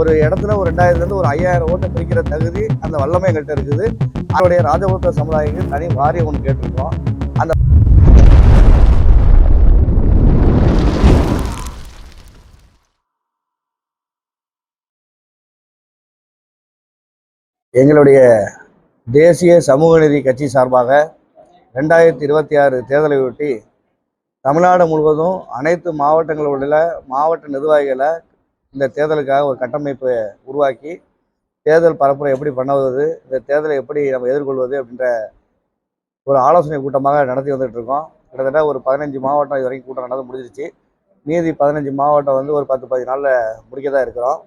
ஒரு இடத்துல ஒரு ரெண்டாயிரத்துலேருந்து ஒரு ஐயாயிரம் ஓட்டை பிரிக்கிற தகுதி அந்த வல்லமை எங்கள்கிட்ட இருக்குது. அவருடைய ராஜபுத்திர சமுதாயத்துக்கு தனி வாரியம் ஒன்று கேட்டிருக்கோம் அந்த எங்களுடைய தேசிய சமூக நீதி கட்சி சார்பாக ரெண்டாயிரத்தி இருபத்தி ஆறு தேர்தலை ஒட்டி தமிழ்நாடு முழுவதும் அனைத்து மாவட்டங்களில் உள்ள மாவட்ட நிர்வாகிகளை இந்த தேர்தலுக்காக ஒரு கட்டமைப்பை உருவாக்கி தேர்தல் பரப்புரை எப்படி பண்ணுவது இந்த தேர்தலை எப்படி நம்ம எதிர்கொள்வது அப்படின்ற ஒரு ஆலோசனை கூட்டமாக நடத்தி வந்துட்டு இருக்கோம். கிட்டத்தட்ட ஒரு பதினஞ்சு மாவட்டம் இது வரைக்கும் கூட்டம் நடந்து முடிஞ்சிருச்சு. மீதி பதினஞ்சு மாவட்டம் வந்து ஒரு பத்து பதினஞ்சு நாளில் முடிக்க தான் இருக்கிறோம்.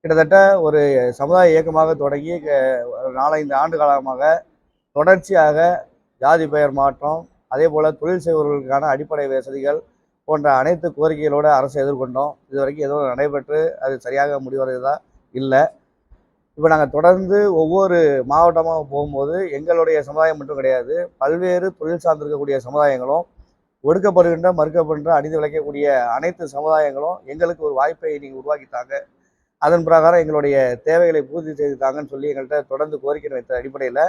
கிட்டத்தட்ட ஒரு சமுதாய இயக்கமாக தொடங்கி க- ஒரு நாலஞ்சு ஆண்டு காலமாக தொடர்ச்சியாக ஜாதி பெயர் மாற்றம் அதே போல் தொழில் செய்வர்களுக்கான அடிப்படை வசதிகள் போன்ற அனைத்து கோரிக்கைகளோடு அரசு எதிர்கொண்டோம். இது வரைக்கும் எதுவும் நடைபெற்று அது சரியாக முடிவடையதா இல்லை. இப்போ நாங்கள் தொடர்ந்து ஒவ்வொரு மாவட்டமாக போகும்போது எங்களுடைய சமுதாயம் மட்டும் கிடையாது பல்வேறு தொழில் சார்ந்திருக்கக்கூடிய சமுதாயங்களும் ஒடுக்கப்படுகின்ற மறுக்கப்படுகின்ற அணிந்து விளைக்கக்கூடிய அனைத்து சமுதாயங்களும் எங்களுக்கு ஒரு வாய்ப்பை நீங்கள் உருவாக்கித்தாங்க. அதன் பிரகாரம் எங்களுடைய தேவைகளை பூர்த்தி செய்து தாங்கன்னு சொல்லி எங்கள்கிட்ட தொடர்ந்து கோரிக்கை வைத்த அடிப்படையில்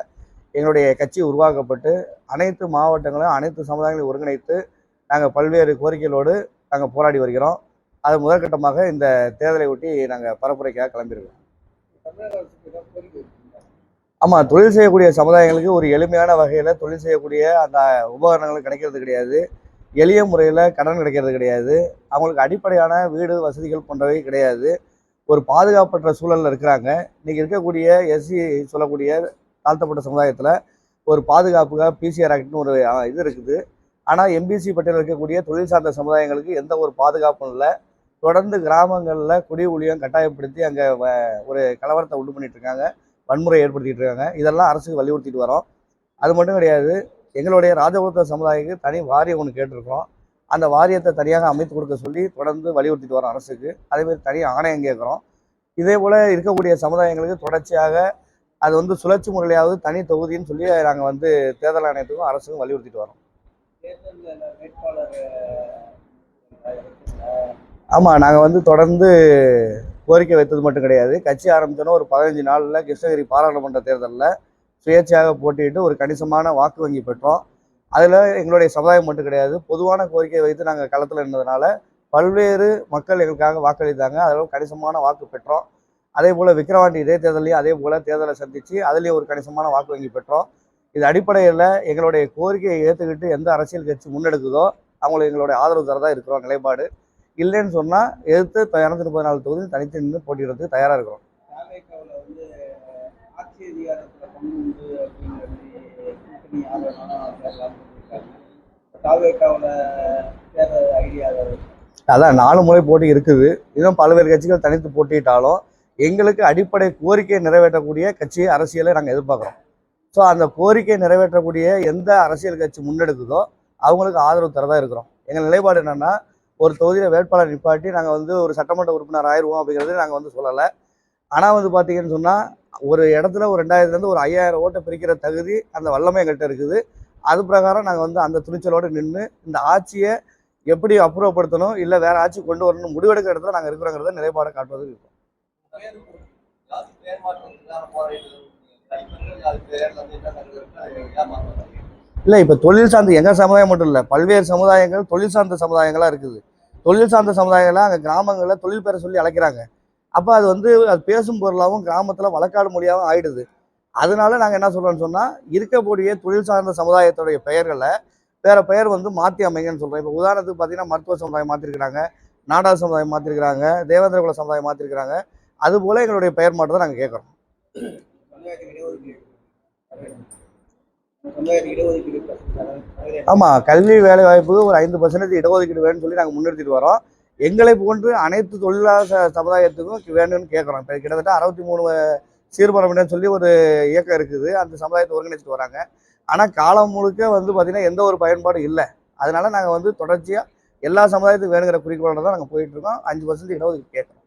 எங்களுடைய கட்சி உருவாக்கப்பட்டு அனைத்து மாவட்டங்களும் அனைத்து சமுதாயங்களையும் ஒருங்கிணைத்து நாங்கள் பல்வேறு கோரிக்கைகளோடு நாங்கள் போராடி வருகிறோம். அது முதற்கட்டமாக இந்த தேர்தலை ஒட்டி நாங்கள் பரப்புரைக்காக கிளம்பியிருக்கோம். ஆமாம் தொழில் செய்யக்கூடிய சமுதாயங்களுக்கு ஒரு எளிமையான வகையில் தொழில் செய்யக்கூடிய அந்த உபகரணங்கள் கிடைக்கிறது கிடையாது. எளிய முறையில் கடன் கிடைக்கிறது கிடையாது. அவங்களுக்கு அடிப்படையான வீடு வசதிகள் போன்றவை கிடையாது. ஒரு பாதுகாப்பற்ற சூழலில் இருக்கிறாங்க. இன்றைக்கி இருக்கக்கூடிய எஸ்சி சொல்லக்கூடிய தாழ்த்தப்பட்ட சமுதாயத்தில் ஒரு பாதுகாப்புக்காக பிசிஆர் ஆக்ட்னு ஒரு இது இருக்குது. ஆனால் எம்பிசி பட்டியலில் இருக்கக்கூடிய தொழில் சார்ந்த சமுதாயங்களுக்கு எந்த ஒரு பாதுகாப்பும் இல்லை. தொடர்ந்து கிராமங்களில் குடி ஊழியம் கட்டாயப்படுத்தி அங்கே ஒரு கலவரத்தை உண்டு பண்ணிட்டு இருக்காங்க. வன்முறை ஏற்படுத்திட்டு இருக்காங்க. இதெல்லாம் அரசுக்கு வலியுறுத்திட்டு வரோம். அது மட்டும் கிடையாது எங்களுடைய ராஜபுத்திர சமுதாயத்துக்கு தனி வாரியம் ஒன்று கேட்டிருக்கோம் அந்த வாரியத்தை தனியாக அமைத்து கொடுக்க சொல்லி தொடர்ந்து வலியுறுத்திட்டு வரோம் அரசுக்கு. அதேமாதிரி தனி ஆணையம் கேட்குறோம். இதே போல் இருக்கக்கூடிய சமுதாயங்களுக்கு தொடர்ச்சியாக அது வந்து சுழற்சி முறையாவது தனி தொகுதின்னு சொல்லி நாங்கள் வந்து தேர்தல் ஆணையத்துக்கும் அரசுக்கும் வலியுறுத்திட்டு வரோம். ஆமாம் நாங்கள் வந்து தொடர்ந்து கோரிக்கை வைத்தது மட்டும் கிடையாது. கட்சி ஆரம்பித்தோன்னா ஒரு பதினஞ்சு நாளில் கிருஷ்ணகிரி பாராளுமன்ற தேர்தலில் சுயேட்சையாக போட்டியிட்டு ஒரு கணிசமான வாக்கு வங்கி பெற்றோம். அதில் எங்களுடைய சமுதாயம் மட்டும் கிடையாது. பொதுவான கோரிக்கையை வைத்து நாங்கள் களத்தில் இருந்ததுனால பல்வேறு மக்கள் எங்களுக்காக வாக்களித்தாங்க. அதில் கணிசமான வாக்கு பெற்றோம். அதே போல் விக்கிரவாண்டி தேர்தலையும் அதே போல் தேர்தலை சந்தித்து அதுலேயும் ஒரு கணிசமான வாக்கு வங்கி பெற்றோம். இது அடிப்படையில் எங்களுடைய கோரிக்கையை ஏற்றுக்கிட்டு எந்த அரசியல் கட்சி முன்னெடுக்குதோ அவங்களுக்கு எங்களுடைய ஆதரவு தரதான் இருக்கிறோம் நிலைப்பாடு. இல்லைன்னு சொன்னால் எதிர்த்து இரநூத்தி முப்பது நாலு தொகுதியில் தனித்து நின்று போட்டியிடுறதுக்கு தயாராக இருக்கிறோம். அதான் நாலு முறை போட்டி இருக்குது. இன்னும் பல்வேறு கட்சிகள் தனித்து போட்டியிட்டாலும் எங்களுக்கு அடிப்படை கோரிக்கையை நிறைவேற்றக்கூடிய கட்சி அரசியலை நாங்கள் எதிர்பார்க்குறோம். ஸோ அந்த கோரிக்கையை நிறைவேற்றக்கூடிய எந்த அரசியல் கட்சி முன்னெடுக்குதோ அவங்களுக்கு ஆதரவு தரதான் இருக்கிறோம். எங்கள் நிலைப்பாடு என்னென்னா ஒரு தொகுதியில் வேட்பாளர் நிப்பாட்டி நாங்கள் வந்து ஒரு சட்டமன்ற உறுப்பினர் ஆயிடுவோம் அப்படிங்கிறது நாங்கள் வந்து சொல்லலை. ஆனால் வந்து பார்த்தீங்கன்னு சொன்னால் ஒரு இடத்துல ஒரு ரெண்டாயிரத்துலேருந்து ஒரு ஐயாயிரம் ஓட்டை பிரிக்கிற தகுதி அந்த வல்லமை எங்கள்கிட்ட இருக்குது. அது பிரகாரம் நாங்கள் வந்து அந்த துணிச்சலோடு நின்று இந்த ஆட்சியை எப்படி அப்புறப்படுத்தணும் இல்லை வேற ஆட்சி கொண்டு வரணும் முடிவெடுக்கிற இடத்துல நாங்கள் இருக்கிறோங்கிறத நிலைப்பாடை காட்டுவது இருக்கும். இல்லை இப்போ தொழில் சார்ந்த எங்கள் சமுதாயம் மட்டும் இல்லை பல்வேறு சமுதாயங்கள் தொழில் சார்ந்த சமுதாயங்களாக இருக்குது. தொழில் சார்ந்த சமுதாயங்களாக அங்கே கிராமங்களில் தொழில் பெற சொல்லி அழைக்கிறாங்க. அப்போ அது வந்து அது பேசும் பொருளாகவும் கிராமத்தில் வழக்காடு மொழியாகவும் ஆயிடுது. அதனால நாங்கள் என்ன சொல்கிறோன்னு சொன்னால் இருக்கக்கூடிய தொழில் சார்ந்த சமுதாயத்துடைய பெயர்களை வேறு பெயர் வந்து மாற்றி அமைங்கன்னு சொல்கிறோம் இப்போ உதாரணத்துக்கு பார்த்தீங்கன்னா மருத்துவ சமுதாயம் மாற்றிருக்கிறாங்க நாடார் சமுதாயம் மாற்றிருக்கிறாங்க தேவேந்திரகுல சமுதாயம் மாற்றிருக்கிறாங்க அதுபோல் எங்களுடைய பெயர் மாற்றம் நாங்கள் கேட்குறோம். சமுதாயத்துக்கு இடஒதுக்கீடு ஆமாம் கல்வி வேலை வாய்ப்புக்கு ஒரு ஐந்து பர்சன்டேஜ் இடஒதுக்கீடு வேணும்னு சொல்லி நாங்கள் முன்னெடுத்துட்டு வரோம். எங்களை போன்று அனைத்து தொழிலாளர் ச- சமுதாயத்துக்கும் வேணும்னு கேட்குறோம். இப்போ கிட்டத்தட்ட அறுபத்தி மூணு சீர்பரம்பினு சொல்லி ஒரு இயக்கம் இருக்குது. அந்த சமுதாயத்தை ஒருங்கிணைச்சிட்டு வராங்க. ஆனால் காலம் முழுக்க வந்து பார்த்திங்கன்னா எந்த ஒரு பயன்பாடும் இல்லை. அதனால் நாங்கள் வந்து தொடர்ச்சியாக எல்லா சமுதாயத்துக்கும் வேணுங்கிற குறிக்கோளோட தான் நாங்கள் போயிட்டுருக்கோம் அஞ்சு பர்சன்ட் இடஒதுக்கீடு கேட்குறோம்